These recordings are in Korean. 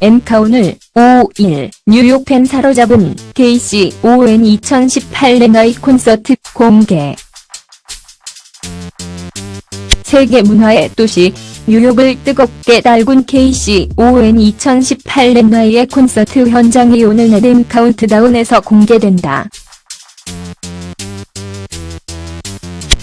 엠카운을 5일 뉴욕 팬 사로잡은 KCON 2018 렌나이 콘서트 공개 세계 문화의 도시 뉴욕을 뜨겁게 달군 KCON 2018 렌나이의 콘서트 현장이 오늘 에덴 카운트다운에서 공개된다.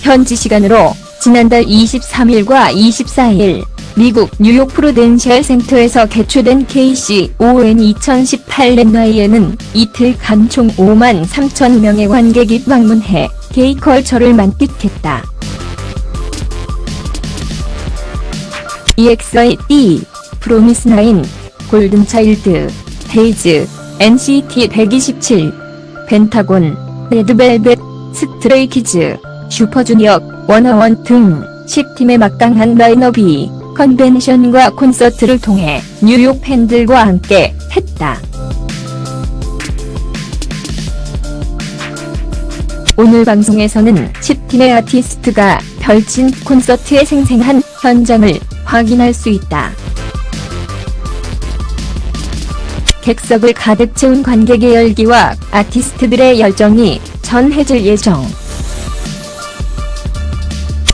현지 시간으로 지난달 23일과 24일 미국 뉴욕 프루덴셜 센터에서 개최된 KCON 2018 렌나이에는 이틀간 총 5만 3천 명의 관객이 방문해 게이컬처를 만끽했다. EXID, 프로미스나인, 골든차일드, 헤이즈, NCT 127, 펜타곤, 레드벨벳, 스트레이키즈, 슈퍼주니어, 워너원 등 10팀의 막강한 라인업이 컨벤션과 콘서트를 통해 뉴욕 팬들과 함께 했다. 오늘 방송에서는 10팀의 아티스트가 펼친 콘서트의 생생한 현장을 확인할 수 있다. 객석을 가득 채운 관객의 열기와 아티스트들의 열정이 전해질 예정.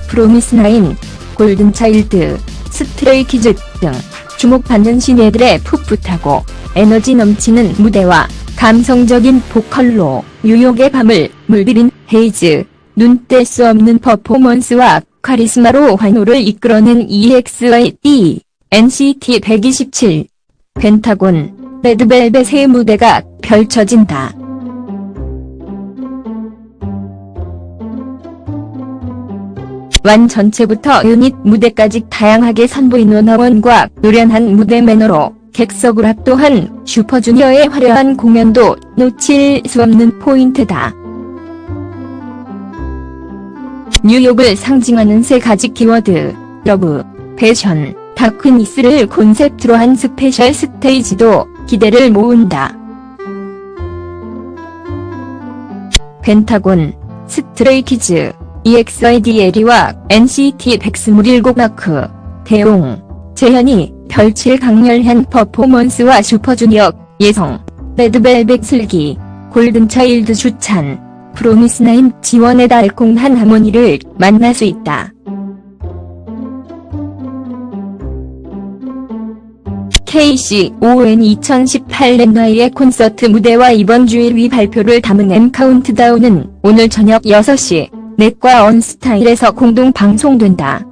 프로미스나인, 골든차일드, 스트레이키즈 등 주목받는 신예들의 풋풋하고 에너지 넘치는 무대와 감성적인 보컬로 뉴욕의 밤을 물들인 헤이즈, 눈뗄 수 없는 퍼포먼스와 카리스마로 환호를 이끌어낸 EXID, NCT 127, 펜타곤, 레드벨벳의 무대가 펼쳐진다. 완 전체부터 유닛 무대까지 다양하게 선보인 원어원과 노련한 무대 매너로 객석을 압도한 슈퍼주니어의 화려한 공연도 놓칠 수 없는 포인트다. 뉴욕을 상징하는 세 가지 키워드, 러브, 패션, 다크니스를 콘셉트로 한 스페셜 스테이지도 기대를 모은다. 펜타곤, 스트레이키즈, EXIDL과 NCT 127 마크, 대용, 재현이 펼칠 강렬한 퍼포먼스와 슈퍼주니어, 예성, 레드벨벳 슬기, 골든차일드 주찬, 프로미스나인 지원의 달콤한 하모니를 만날 수 있다. KCON 2018 렌나이의 콘서트 무대와 이번 주 1위 발표를 담은 M 카운트다운은 오늘 저녁 6시 넷과 언스타일에서 공동 방송된다.